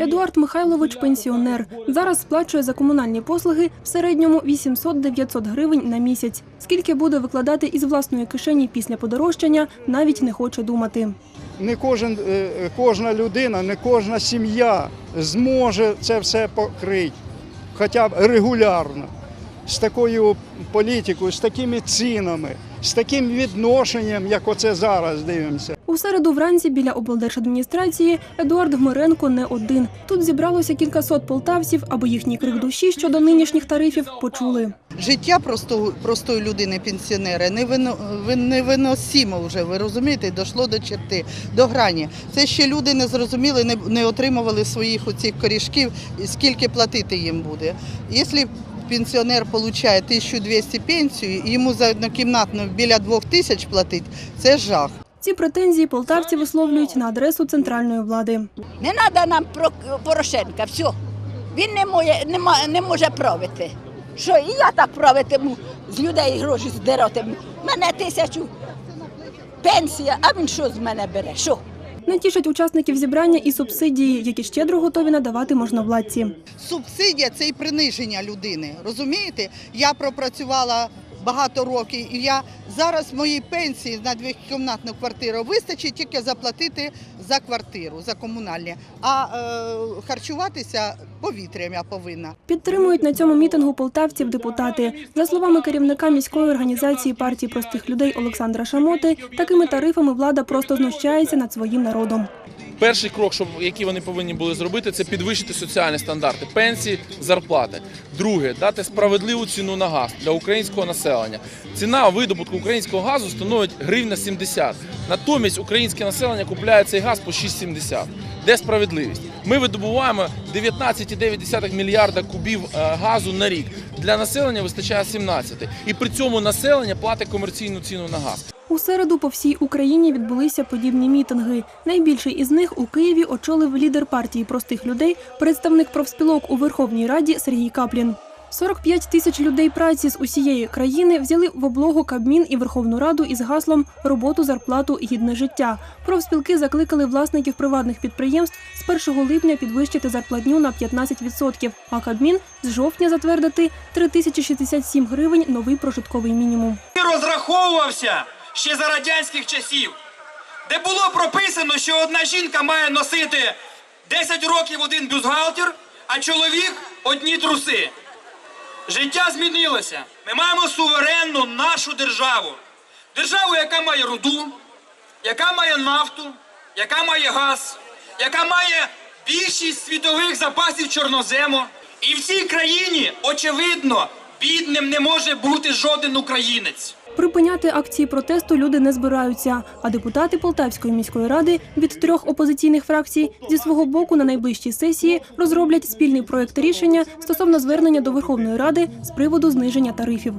Едуард Михайлович пенсіонер. Зараз сплачує за комунальні послуги в середньому 800-900 гривень на місяць. Скільки буде викладати із власної кишені після подорожчання, навіть не хоче думати. не кожен, е, кожна людина, не кожна сім'я зможе це все покрити, хоча б регулярно. З такою політикою, з такими цінами, з таким відношенням, як оце зараз дивимося. У середу вранці біля облдержадміністрації Едуард Гмиренко не один. Тут зібралося кількасот полтавців, аби їхній крик душі щодо нинішніх тарифів почули. Життя простої, простої людини, пенсіонера, невино- ви- невиносимо вже, ви розумієте, дійшло до черти, до грані. Це ще люди не зрозуміли, не, не отримували своїх оцих корішків, скільки платити їм буде. Якщо пенсіонер отримує 1200 пенсію, і йому за однокімнатну біля 2000 платить, це жах. Ці претензії полтавці висловлюють на адресу центральної влади. Не треба нам про Порошенка, все. Він не, моє, не, ма- не може правити. Що, і я так правитиму, з людей гроші здиратиму. Мене тисячу пенсія, а він що з мене бере? Що? Не тішать учасників зібрання і субсидії, які щедро готові надавати можновладці. Субсидія це і приниження людини. Розумієте? Я пропрацювала багато років, і я зараз моїй пенсії на двокімнатну квартиру вистачить тільки заплатити за квартиру, за комунальні. А е, харчуватися повітрям я повинна. Підтримують на цьому мітингу полтавців депутати. За словами керівника міської організації партії простих людей Олександра Шамоти, такими тарифами влада просто знущається над своїм народом. Перший крок, щоб який вони повинні були зробити, це підвищити соціальні стандарти, пенсії, зарплати. Друге, дати справедливу ціну на газ для українського населення. Ціна видобутку українського газу становить гривня 70. Натомість українське населення купляє цей газ по 6,70. Де справедливість? Ми видобуваємо 19,9 мільярда кубів е, газу на рік. Для населення вистачає 17. І при цьому населення платить комерційну ціну на газ. У середу по всій Україні відбулися подібні мітинги. Найбільший із них у Києві очолив лідер партії простих людей, представник профспілок у Верховній Раді Сергій Каплін. 45 тисяч людей праці з усієї країни взяли в облогу Кабмін і Верховну Раду із гаслом роботу, зарплату, гідне життя. Профспілки закликали власників приватних підприємств з 1 липня підвищити зарплатню на 15%, а Кабмін з жовтня затвердити 3067 гривень новий прожитковий мінімум. розраховувався ще за радянських часів, де було прописано, що одна жінка має носити 10 років один бюстгальтер, а чоловік одні труси. Життя змінилося. Ми маємо суверенну нашу державу. Державу, яка має руду, яка має нафту, яка має газ, яка має більшість світових запасів чорнозему. І в цій країні, очевидно, бідним не може бути жоден українець. Припиняти акції протесту люди не збираються. А депутати Полтавської міської ради від трьох опозиційних фракцій зі свого боку на найближчій сесії розроблять спільний проект рішення стосовно звернення до Верховної Ради з приводу зниження тарифів.